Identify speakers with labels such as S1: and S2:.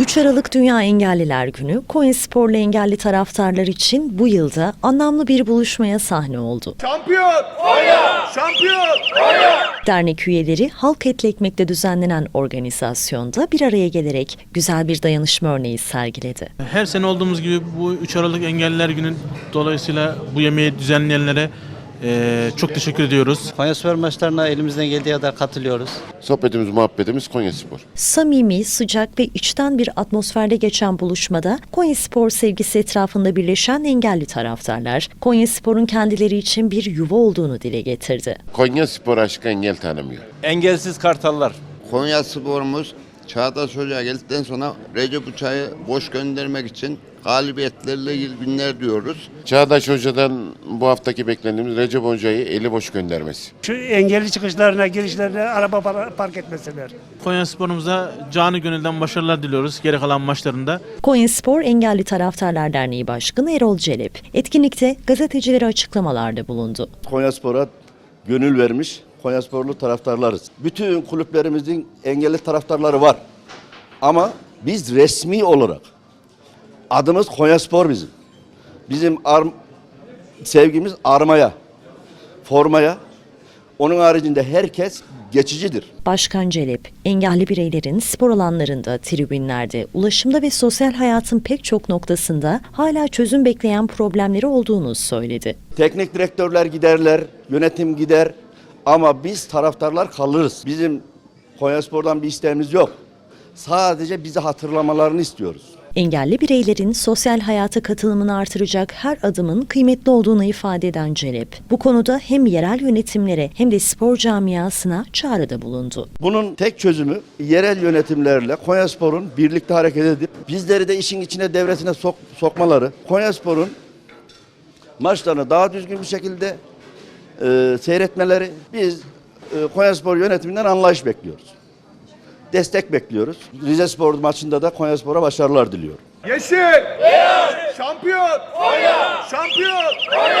S1: 3 Aralık Dünya Engelliler Günü Konyasporlu engelli taraftarlar için bu yılda anlamlı bir buluşmaya sahne oldu.
S2: Şampiyon! Konya! Şampiyon!
S1: Dernek üyeleri halk etli ekmekte düzenlenen organizasyonda bir araya gelerek güzel bir dayanışma örneği sergiledi.
S3: Her sene olduğumuz gibi bu 3 Aralık Engelliler Günü dolayısıyla bu yemeği düzenleyenlere eee, çok teşekkür ediyoruz.
S4: Konyaspor maçlarına elimizden geldiği kadar katılıyoruz.
S5: Sohbetimiz, muhabbetimiz Konyaspor.
S1: Samimi, sıcak ve içten bir atmosferde geçen buluşmada Konyaspor sevgisi etrafında birleşen engelli taraftarlar, Konyaspor'un kendileri için bir yuva olduğunu dile getirdi.
S5: Konya spor aşkı engel tanımıyor.
S6: Engelsiz Kartallar.
S7: Konya sporumuz Çağdaş Hoca geldikten sonra Recep Uçay'ı boş göndermek için galibiyetlerle ilgili günler diyoruz.
S5: Çağdaş Hoca'dan bu haftaki beklediğimiz Recep Hoca'yı eli boş göndermesi.
S8: Şu engelli çıkışlarına, girişlerine araba par- park etmesinler.
S3: Konya sporumuza canı gönülden başarılar diliyoruz geri kalan maçlarında.
S1: Konyaspor Engelli Taraftarlar Derneği Başkanı Erol Celep, etkinlikte gazetecilere açıklamalarda bulundu.
S9: Konyaspor'a gönül vermiş Konyasporlu taraftarlarız. Bütün kulüplerimizin engelli taraftarları var. Ama biz resmi olarak adımız Konyaspor bizim. Bizim arm, sevgimiz armaya, formaya. Onun haricinde herkes geçicidir.
S1: Başkan Celep, engelli bireylerin spor alanlarında, tribünlerde, ulaşımda ve sosyal hayatın pek çok noktasında hala çözüm bekleyen problemleri olduğunu söyledi.
S9: Teknik direktörler giderler, yönetim gider ama biz taraftarlar kalırız. Bizim Konyaspor'dan bir isteğimiz yok. Sadece bizi hatırlamalarını istiyoruz.
S1: Engelli bireylerin sosyal hayata katılımını artıracak her adımın kıymetli olduğunu ifade eden Celep, bu konuda hem yerel yönetimlere hem de spor camiasına çağrıda bulundu.
S9: Bunun tek çözümü yerel yönetimlerle Konyaspor'un birlikte hareket edip bizleri de işin içine devresine sok- sokmaları. Konyaspor'un maçlarını daha düzgün bir şekilde e, seyretmeleri. Biz e, Konyaspor yönetiminden anlayış bekliyoruz. Destek bekliyoruz. Rize Spor maçında da Konyaspor'a başarılar diliyorum.
S2: Yeşil! Beyaz! Şampiyon! Konya! Şampiyon! Konya!